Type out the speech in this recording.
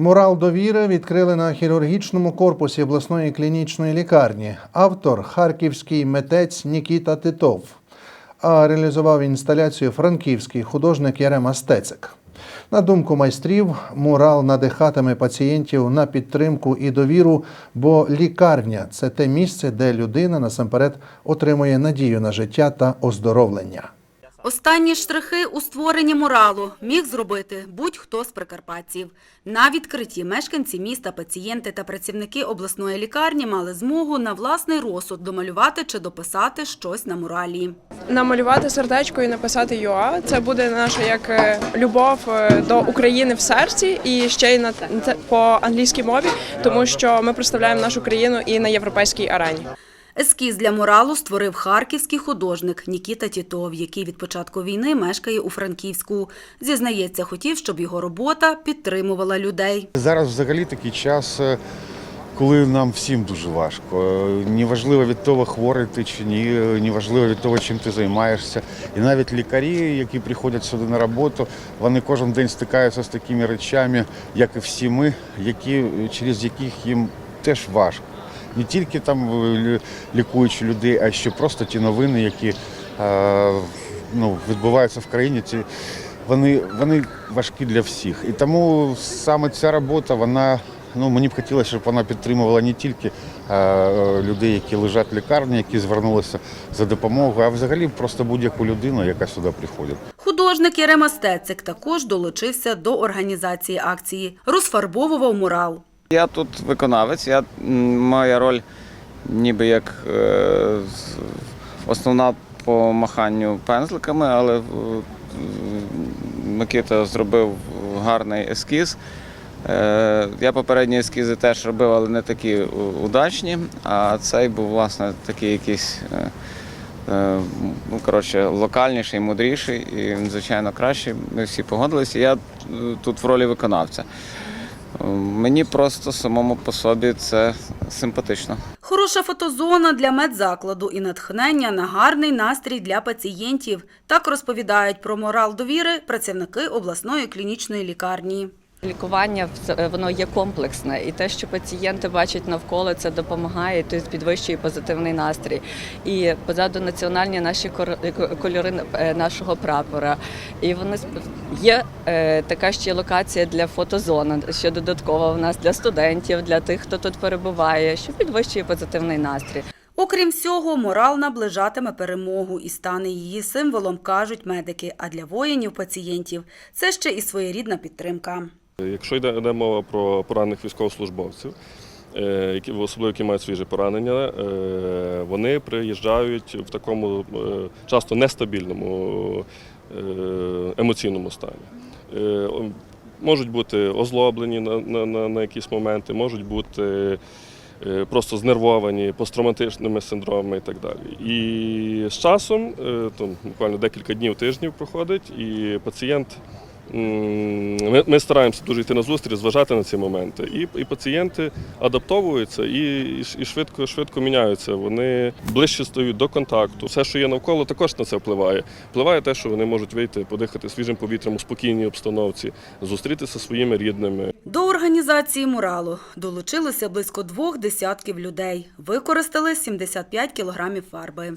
Мурал довіри відкрили на хірургічному корпусі обласної клінічної лікарні. Автор харківський митець Нікіта Титов. А реалізував інсталяцію франківський художник Ярема Стецик. На думку майстрів, мурал надихатиме пацієнтів на підтримку і довіру, бо лікарня це те місце, де людина насамперед отримує надію на життя та оздоровлення. Останні штрихи у створенні муралу міг зробити будь-хто з прикарпатців. На відкритті мешканці міста, пацієнти та працівники обласної лікарні мали змогу на власний розсуд домалювати чи дописати щось на муралі. намалювати сердечко і написати ЮА. Це буде наша як е, любов е, до України в серці, і ще й на по англійській мові, тому що ми представляємо нашу країну і на європейській арені. Ескіз для муралу створив харківський художник Нікіта Тітов, який від початку війни мешкає у Франківську. Зізнається, хотів, щоб його робота підтримувала людей. Зараз взагалі такий час, е, коли нам всім дуже важко. Е, Неважливо від того, хворий ти чи ні, е, неважливо від того, чим ти займаєшся. І навіть лікарі, які приходять сюди на роботу, вони кожен день стикаються з такими речами, як і всі ми, які, через яких їм теж важко. Не тільки там е, лікуючи людей, а ще просто ті новини, які е, ну, відбуваються в країні. Ці, вони, вони важкі для всіх. І тому саме ця робота, вона, ну, мені б хотілося, щоб вона підтримувала не тільки е, людей, які лежать в лікарні, які звернулися за допомогою, а взагалі просто будь-яку людину, яка сюди приходить. Художник Ярема Стецик також долучився до організації акції. Розфарбовував мурал. Я тут виконавець, я, моя роль ніби як е, основна по маханню пензликами, але е, Микита зробив гарний ескіз. Е, Я попередні ескізи теж робив, але не такі удачні. А цей був, власне, такий якийсь ну, коротше, локальніший, мудріший і, звичайно, кращий. Ми всі погодилися. Я тут в ролі виконавця. Мені просто самому по собі це симпатично. Хороша фотозона для медзакладу і натхнення на гарний настрій для пацієнтів. Так розповідають про морал довіри працівники обласної клінічної лікарні. Лікування вз- воно є комплексне, і те, що пацієнти бачать навколо, це допомагає, тобто підвищує позитивний настрій. І позаду національні наші кор- кольори е, нашого прапора. І вони є е, така ще локація для фотозони, що додаткова в нас для студентів, для тих, хто тут перебуває, що підвищує позитивний настрій. Окрім всього, морал наближатиме перемогу і стане її символом, кажуть медики. А для воїнів-пацієнтів це ще і своєрідна підтримка. Якщо йде, йде мова про поранених військовослужбовців, е, які особливо які мають свіже поранення, е, вони приїжджають в такому е, часто нестабільному емоційному стані. Можуть бути озлоблені на, на, на, якісь моменти, можуть бути просто знервовані посттравматичними синдромами і так далі. І з часом, там, буквально декілька днів, тижнів проходить, і пацієнт Ми, ми стараємося дуже йти на зустріч, зважати на ці моменти. І, і пацієнти адаптовуються і, і, швидко, швидко міняються. Вони ближче стають до контакту. Все, що є навколо, також на це впливає. Впливає те, що вони можуть вийти, подихати свіжим повітрям у спокійній обстановці, зустрітися зі своїми рідними. До організації муралу долучилося близько двох десятків людей. Використали 75 кілограмів фарби.